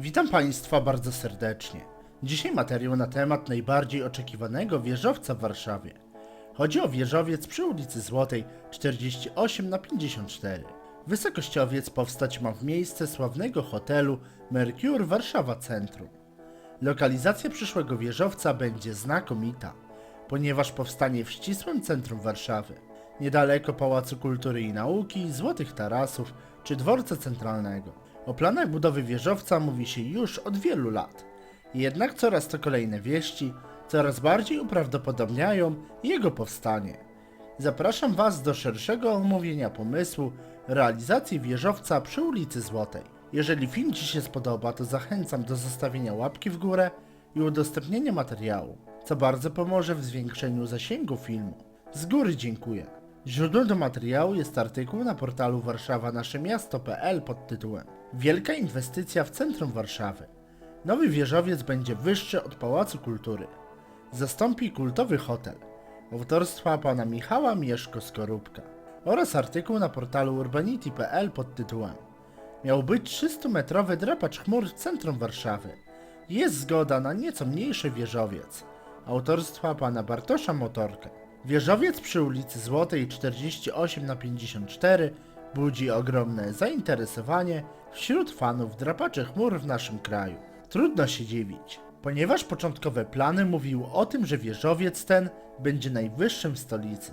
Witam Państwa bardzo serdecznie. Dzisiaj materiał na temat najbardziej oczekiwanego wieżowca w Warszawie. Chodzi o wieżowiec przy ulicy Złotej 48 na 54. Wysokościowiec powstać ma w miejsce sławnego hotelu Mercure Warszawa Centrum. Lokalizacja przyszłego wieżowca będzie znakomita, ponieważ powstanie w ścisłym centrum Warszawy, niedaleko Pałacu Kultury i Nauki, Złotych Tarasów czy Dworca Centralnego. O planach budowy wieżowca mówi się już od wielu lat. Jednak coraz to kolejne wieści coraz bardziej uprawdopodobniają jego powstanie. Zapraszam Was do szerszego omówienia pomysłu realizacji wieżowca przy ulicy Złotej. Jeżeli film Ci się spodoba, to zachęcam do zostawienia łapki w górę i udostępnienia materiału, co bardzo pomoże w zwiększeniu zasięgu filmu. Z góry dziękuję. Źródłem do materiału jest artykuł na portalu warszawanasze-miasto.pl pod tytułem Wielka inwestycja w centrum Warszawy. Nowy wieżowiec będzie wyższy od Pałacu Kultury. Zastąpi kultowy hotel autorstwa pana Michała Mieszko-Skorupka oraz artykuł na portalu urbanity.pl pod tytułem Miał być 300-metrowy drapacz chmur w centrum Warszawy. Jest zgoda na nieco mniejszy wieżowiec autorstwa pana Bartosza Motorka. Wieżowiec przy ulicy Złotej 48 na 54 budzi ogromne zainteresowanie wśród fanów drapaczy chmur w naszym kraju. Trudno się dziwić, ponieważ początkowe plany mówiły o tym, że wieżowiec ten będzie najwyższym w stolicy.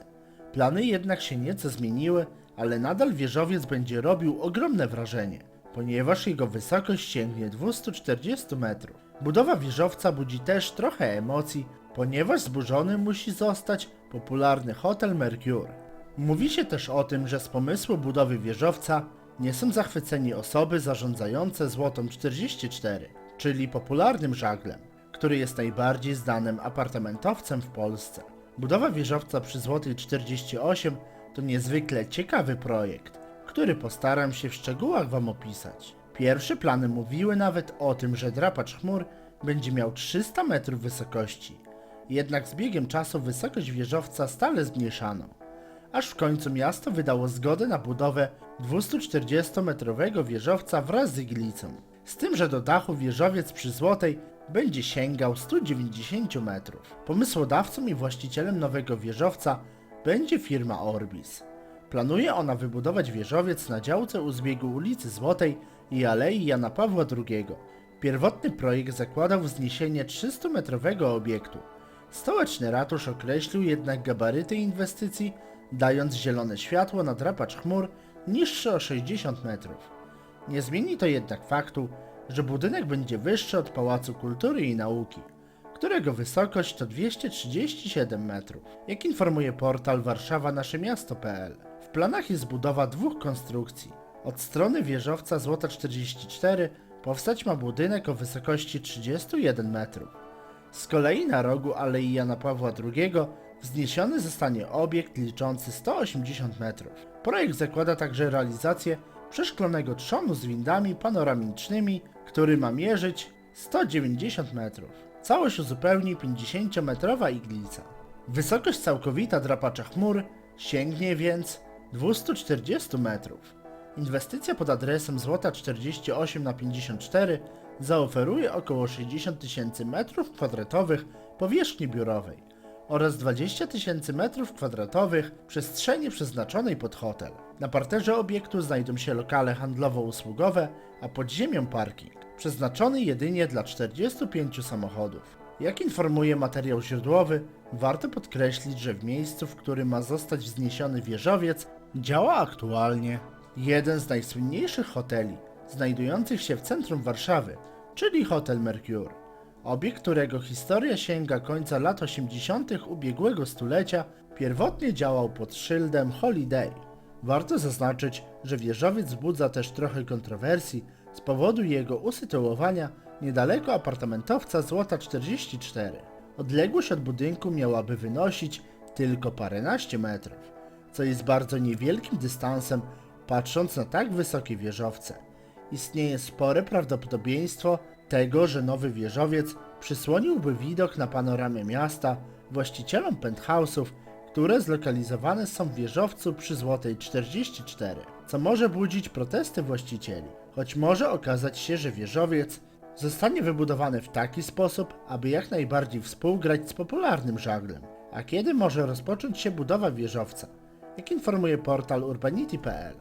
Plany jednak się nieco zmieniły, ale nadal wieżowiec będzie robił ogromne wrażenie, ponieważ jego wysokość sięgnie 240 metrów. Budowa wieżowca budzi też trochę emocji, ponieważ zburzony musi zostać popularny hotel Mercure. Mówi się też o tym, że z pomysłu budowy wieżowca nie są zachwyceni osoby zarządzające Złotą 44, czyli popularnym żaglem, który jest najbardziej znanym apartamentowcem w Polsce. Budowa wieżowca przy Złotej 48 to niezwykle ciekawy projekt, który postaram się w szczegółach Wam opisać. Pierwsze plany mówiły nawet o tym, że drapacz chmur będzie miał 300 metrów wysokości, jednak z biegiem czasu wysokość wieżowca stale zmniejszano aż w końcu miasto wydało zgodę na budowę 240-metrowego wieżowca wraz z iglicą. Z tym, że do dachu wieżowiec przy Złotej będzie sięgał 190 metrów. Pomysłodawcą i właścicielem nowego wieżowca będzie firma Orbis. Planuje ona wybudować wieżowiec na działce u zbiegu ulicy Złotej i Alei Jana Pawła II. Pierwotny projekt zakładał wzniesienie 300-metrowego obiektu. Stołeczny ratusz określił jednak gabaryty inwestycji dając zielone światło na drapacz chmur niższy o 60 metrów. Nie zmieni to jednak faktu, że budynek będzie wyższy od Pałacu Kultury i Nauki, którego wysokość to 237 metrów. Jak informuje portal warszawanasze-miasto.pl, w planach jest budowa dwóch konstrukcji. Od strony wieżowca Złota 44 powstać ma budynek o wysokości 31 metrów. Z kolei na rogu Alei Jana Pawła II wzniesiony zostanie obiekt liczący 180 metrów. Projekt zakłada także realizację przeszklonego trzonu z windami panoramicznymi, który ma mierzyć 190 metrów. Całość uzupełni 50-metrowa iglica. Wysokość całkowita drapacza chmur sięgnie więc 240 metrów. Inwestycja pod adresem Złota 48 na 54 zaoferuje około 60 tysięcy metrów kwadratowych powierzchni biurowej oraz 20 tysięcy metrów kwadratowych przestrzeni przeznaczonej pod hotel. Na parterze obiektu znajdą się lokale handlowo-usługowe, a pod ziemią parking, przeznaczony jedynie dla 45 samochodów. Jak informuje materiał źródłowy, warto podkreślić, że w miejscu, w którym ma zostać wzniesiony wieżowiec, działa aktualnie jeden z najsłynniejszych hoteli, znajdujących się w centrum Warszawy, czyli Hotel Mercure. Obiekt, którego historia sięga końca lat 80. ubiegłego stulecia, pierwotnie działał pod szyldem Holiday. Warto zaznaczyć, że wieżowiec wzbudza też trochę kontrowersji z powodu jego usytuowania niedaleko apartamentowca Złota 44. Odległość od budynku miałaby wynosić tylko paręnaście metrów, co jest bardzo niewielkim dystansem patrząc na tak wysokie wieżowce. Istnieje spore prawdopodobieństwo tego, że nowy wieżowiec przysłoniłby widok na panoramę miasta właścicielom penthouse'ów, które zlokalizowane są w wieżowcu przy Złotej 44, co może budzić protesty właścicieli, choć może okazać się, że wieżowiec zostanie wybudowany w taki sposób, aby jak najbardziej współgrać z popularnym żaglem. A kiedy może rozpocząć się budowa wieżowca? Jak informuje portal urbanity.pl.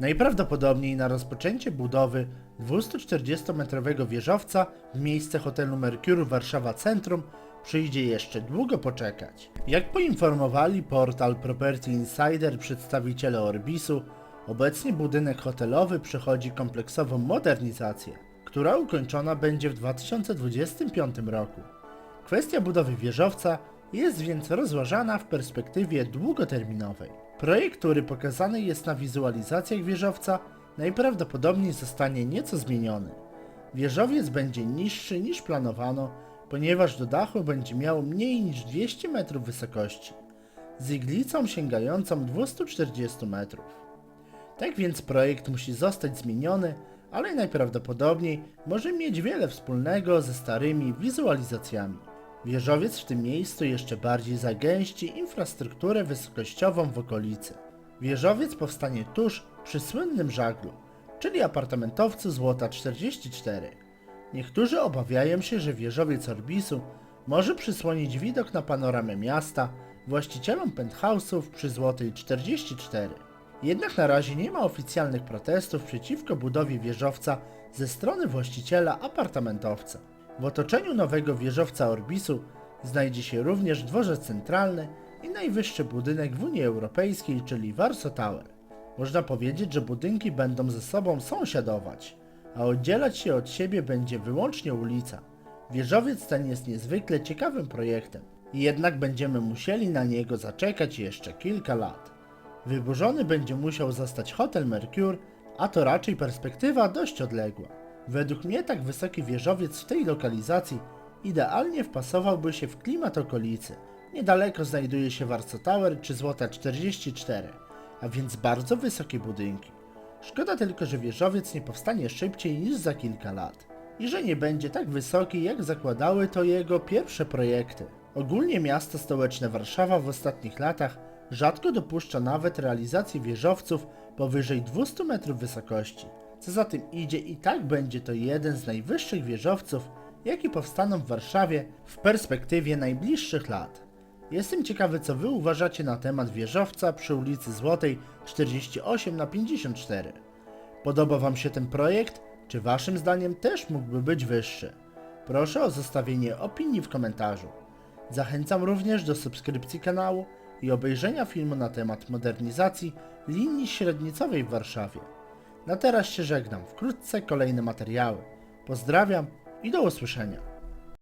Najprawdopodobniej na rozpoczęcie budowy 240-metrowego wieżowca w miejsce hotelu Mercure Warszawa Centrum przyjdzie jeszcze długo poczekać. Jak poinformowali portal Property Insider przedstawiciele Orbisu, obecnie budynek hotelowy przechodzi kompleksową modernizację, która ukończona będzie w 2025 roku. Kwestia budowy wieżowca jest więc rozważana w perspektywie długoterminowej. Projekt, który pokazany jest na wizualizacjach wieżowca, najprawdopodobniej zostanie nieco zmieniony. Wieżowiec będzie niższy niż planowano, ponieważ do dachu będzie miał mniej niż 200 metrów wysokości, z iglicą sięgającą 240 metrów. Tak więc projekt musi zostać zmieniony, ale najprawdopodobniej może mieć wiele wspólnego ze starymi wizualizacjami. Wieżowiec w tym miejscu jeszcze bardziej zagęści infrastrukturę wysokościową w okolicy. Wieżowiec powstanie tuż przy słynnym żaglu, czyli apartamentowcu Złota 44. Niektórzy obawiają się, że wieżowiec Orbisu może przysłonić widok na panoramę miasta właścicielom penthouse'ów przy Złotej 44. Jednak na razie nie ma oficjalnych protestów przeciwko budowie wieżowca ze strony właściciela apartamentowca. W otoczeniu nowego wieżowca Orbisu znajdzie się również dworzec centralny i najwyższy budynek w Unii Europejskiej, czyli Warsaw Tower. Można powiedzieć, że budynki będą ze sobą sąsiadować, a oddzielać się od siebie będzie wyłącznie ulica. Wieżowiec ten jest niezwykle ciekawym projektem, jednak będziemy musieli na niego zaczekać jeszcze kilka lat. Wyburzony będzie musiał zostać hotel Mercure, a to raczej perspektywa dość odległa. Według mnie tak wysoki wieżowiec w tej lokalizacji idealnie wpasowałby się w klimat okolicy. Niedaleko znajduje się Warsaw Tower czy Złota 44, a więc bardzo wysokie budynki. Szkoda tylko, że wieżowiec nie powstanie szybciej niż za kilka lat i że nie będzie tak wysoki, jak zakładały to jego pierwsze projekty. Ogólnie miasto stołeczne Warszawa w ostatnich latach rzadko dopuszcza nawet realizację wieżowców powyżej 200 metrów wysokości. Co za tym idzie i tak będzie to jeden z najwyższych wieżowców, jaki powstaną w Warszawie w perspektywie najbliższych lat. Jestem ciekawy, co wy uważacie na temat wieżowca przy ulicy Złotej 48 na 54. Podoba wam się ten projekt? Czy waszym zdaniem też mógłby być wyższy? Proszę o zostawienie opinii w komentarzu. Zachęcam również do subskrypcji kanału i obejrzenia filmu na temat modernizacji linii średnicowej w Warszawie. Na teraz się żegnam, wkrótce kolejne materiały. Pozdrawiam i do usłyszenia.